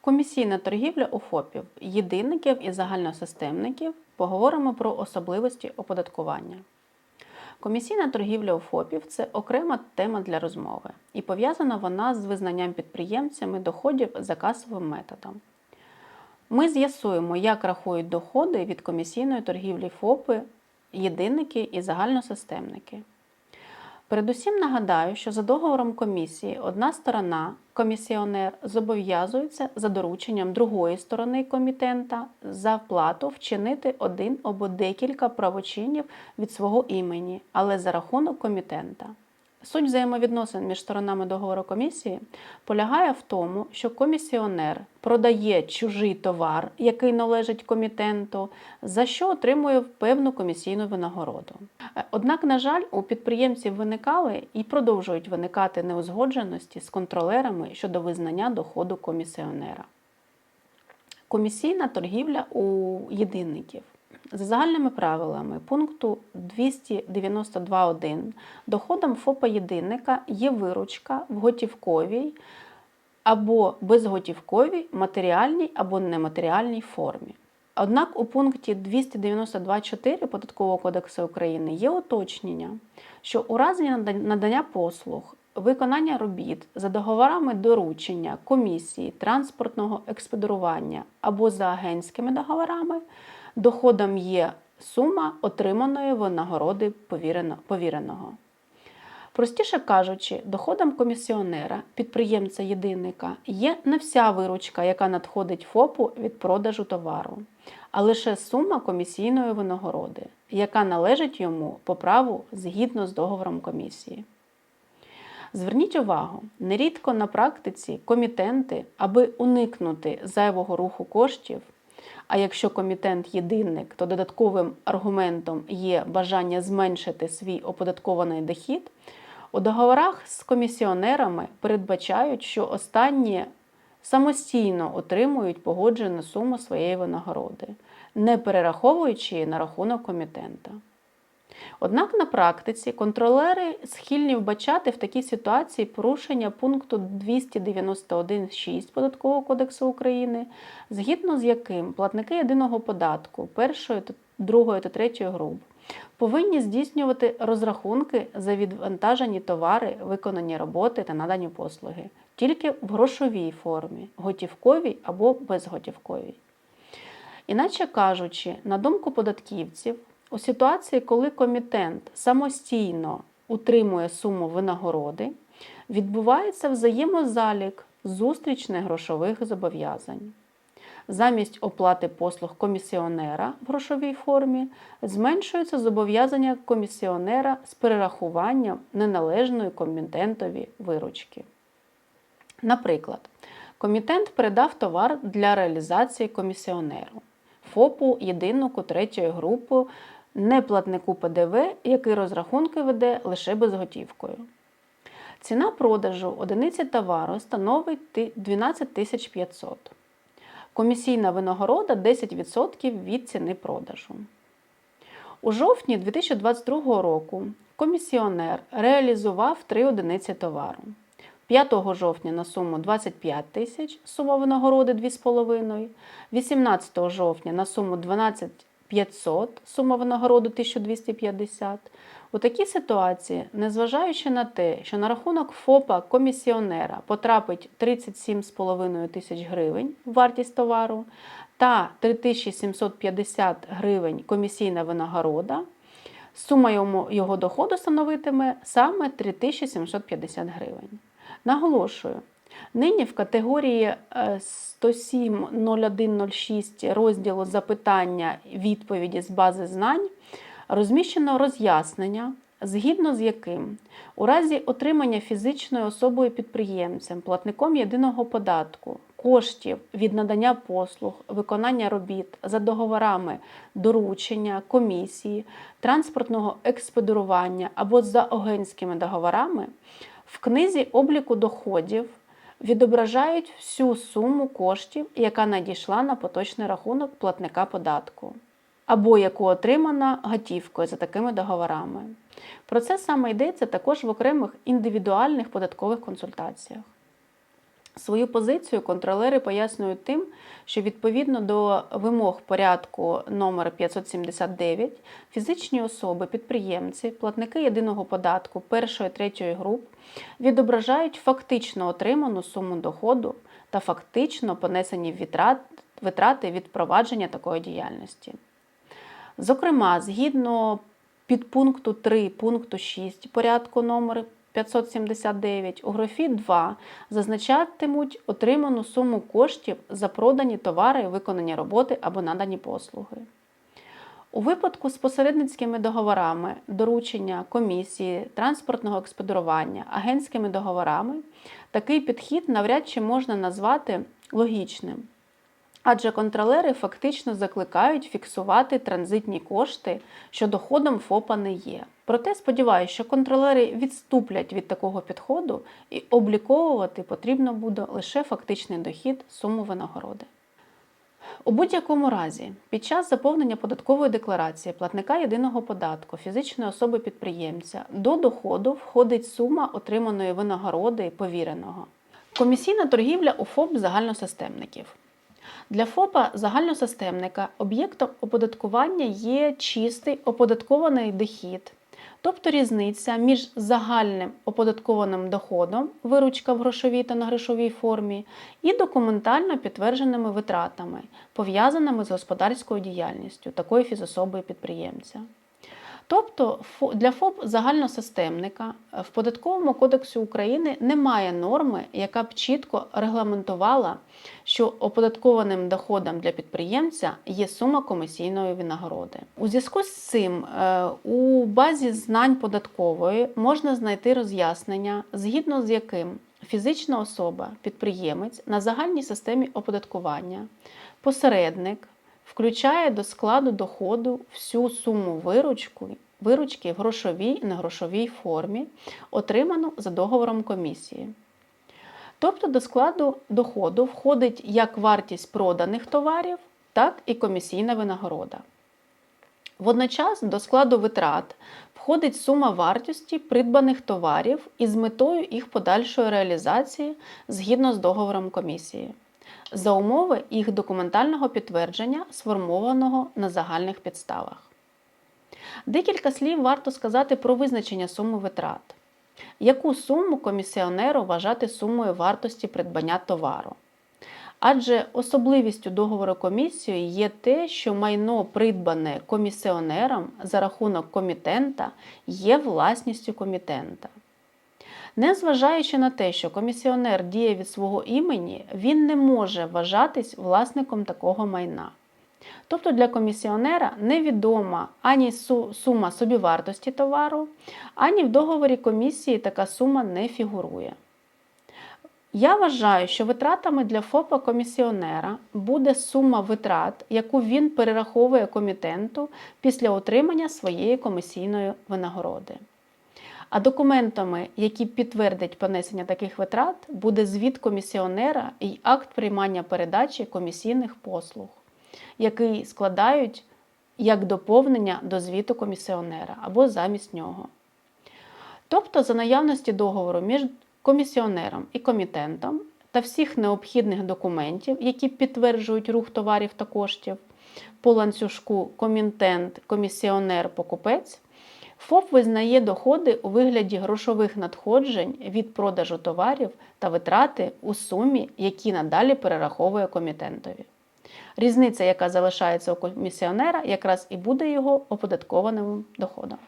Комісійна торгівля у ФОПів, єдинників і загальносистемників. Поговоримо про особливості оподаткування. Комісійна торгівля у ФОПів це окрема тема для розмови, і пов'язана вона з визнанням підприємцями доходів за касовим методом. Ми з'ясуємо, як рахують доходи від комісійної торгівлі ФОПи, єдинники і загальносистемники. Передусім нагадаю, що за договором комісії одна сторона, комісіонер, зобов'язується за дорученням другої сторони комітента за вплату вчинити один або декілька правочинів від свого імені, але за рахунок комітента. Суть взаємовідносин між сторонами договору комісії полягає в тому, що комісіонер продає чужий товар, який належить комітенту, за що отримує певну комісійну винагороду. Е, Однак, на жаль, у підприємців виникали і продовжують виникати неузгодженості з контролерами щодо визнання доходу комісіонера. Комісійна торгівля у єдинників. За загальними правилами пункту 292.1 доходом ФОПа єдинника є виручка в готівковій або безготівковій, матеріальній або нематеріальній формі. Однак у пункті 292.4 Податкового кодексу України є уточнення, що у разі надання послуг, виконання робіт за договорами доручення, комісії, транспортного експедирування або за агентськими договорами, доходом є сума отриманої винагороди повіреного. Простіше кажучи, доходом комісіонера, підприємця-єдинника, є не вся виручка, яка надходить ФОПу від продажу товару, а лише сума комісійної винагороди, яка належить йому по праву згідно з договором комісії. Зверніть увагу, нерідко на практиці комітенти, аби уникнути зайвого руху коштів, а якщо комітент єдинник, то додатковим аргументом є бажання зменшити свій оподаткований дохід, у договорах з комісіонерами передбачають, що останні самостійно отримують погоджену суму своєї винагороди, не перераховуючи її на рахунок комітента. Однак на практиці контролери схильні вбачати в такій ситуації порушення пункту 291.6 Податкового кодексу України, згідно з яким платники єдиного податку першої, другої та третьої груп повинні здійснювати розрахунки за відвантажені товари, виконані роботи та надані послуги тільки в грошовій формі, готівковій або безготівковій. Іначе кажучи, на думку податківців, у ситуації, коли комітент самостійно утримує суму винагороди, відбувається взаємозалік зустрічних грошових зобов'язань. Замість оплати послуг комісіонера в грошовій формі зменшується зобов'язання комісіонера з перерахуванням неналежної комітентові виручки. Наприклад, комітент передав товар для реалізації комісіонеру, ФОПу єдиннику третьої групи, неплатнику ПДВ, який розрахунки веде лише безготівкою. Ціна продажу одиниці товару становить 12 500. Комісійна винагорода 10% від ціни продажу. У жовтні 2022 року комісіонер реалізував три одиниці товару. 5 жовтня на суму 25 тисяч, сума винагороди 2,5, 18 жовтня на суму 12 500, сума винагороди 1250. У такій ситуації, незважаючи на те, що на рахунок ФОПа комісіонера потрапить 37,5 тисяч гривень вартість товару та 3750 гривень комісійна винагорода, сума його доходу становитиме саме 3750 гривень. Наголошую, нині в категорії е, 107.01.06 розділу запитання відповіді з бази знань розміщено роз'яснення, згідно з яким у разі отримання фізичною особою підприємцем, платником єдиного податку, коштів від надання послуг, виконання робіт за договорами доручення, комісії, транспортного експедирування або за агентськими договорами, в книзі обліку доходів відображають всю суму коштів, яка надійшла на поточний рахунок платника податку, або яку отримана готівкою за такими договорами. Про це саме йдеться також в окремих індивідуальних податкових консультаціях. Свою позицію контролери пояснюють тим, що відповідно до вимог порядку номер 579 фізичні особи, підприємці, платники єдиного податку першої третьої груп відображають фактично отриману суму доходу та фактично понесені витрат- витрати від провадження такої діяльності. Зокрема, згідно підпункту 3 пункту 6 порядку номер 579 у графі 2 зазначатимуть отриману суму коштів за продані товари, виконані роботи або надані послуги. У випадку з посередницькими договорами, доручення комісії, транспортного експедирування, агентськими договорами, такий підхід навряд чи можна назвати логічним. Адже контролери фактично закликають фіксувати транзитні кошти, що доходом ФОПа не є. Проте сподіваюся, що контролери відступлять від такого підходу і обліковувати потрібно буде лише фактичний дохід суму винагороди. У будь-якому разі, під час заповнення податкової декларації платника єдиного податку фізичної особи підприємця до доходу входить сума отриманої винагороди повіреного. Комісійна торгівля у ФОП загальносистемників. Для ФОПа загальносистемника об'єктом оподаткування є чистий оподаткований дохід, тобто різниця між загальним оподаткованим доходом, виручка в грошовій та на грошовій формі, і документально підтвердженими витратами, пов'язаними з господарською діяльністю такої фізособи підприємця. Тобто для ФОП загальносистемника в Податковому кодексі України немає норми, яка б чітко регламентувала, що оподаткованим доходом для підприємця є сума комісійної винагороди. У зв'язку з цим е, у базі знань податкової можна знайти роз'яснення, згідно з яким фізична особа, підприємець на загальній системі оподаткування, посередник включає до складу доходу всю суму виручки, виручки в грошовій і негрошовій формі, отриману за договором комісії. Тобто до складу доходу входить як вартість проданих товарів, так і комісійна винагорода. Водночас до складу витрат входить сума вартості придбаних товарів із метою їх подальшої реалізації згідно з договором комісії, за умови їх документального підтвердження, сформованого на загальних підставах. Декілька слів варто сказати про визначення суми витрат. Яку суму комісіонеру вважати сумою вартості придбання товару? Адже особливістю договору комісії є те, що майно, придбане комісіонером за рахунок комітента, є власністю комітента. Незважаючи на те, що комісіонер діє від свого імені, він не може вважатись власником такого майна. Тобто для комісіонера невідома ані сума собівартості товару, ані в договорі комісії така сума не фігурує. Я вважаю, що витратами для ФОПа комісіонера буде сума витрат, яку він перераховує комітенту після отримання своєї комісійної винагороди. А документами, які підтвердять понесення таких витрат, буде звіт комісіонера і акт приймання передачі комісійних послуг, який складають як доповнення до звіту комісіонера або замість нього. Тобто, за наявності договору між комісіонером і комітентом та всіх необхідних документів, які підтверджують рух товарів та коштів по ланцюжку комітент, комісіонер, покупець, ФОП визнає доходи у вигляді грошових надходжень від продажу товарів та витрати у сумі, які надалі перераховує комітентові. Різниця, яка залишається у комісіонера, якраз і буде його оподаткованим доходом.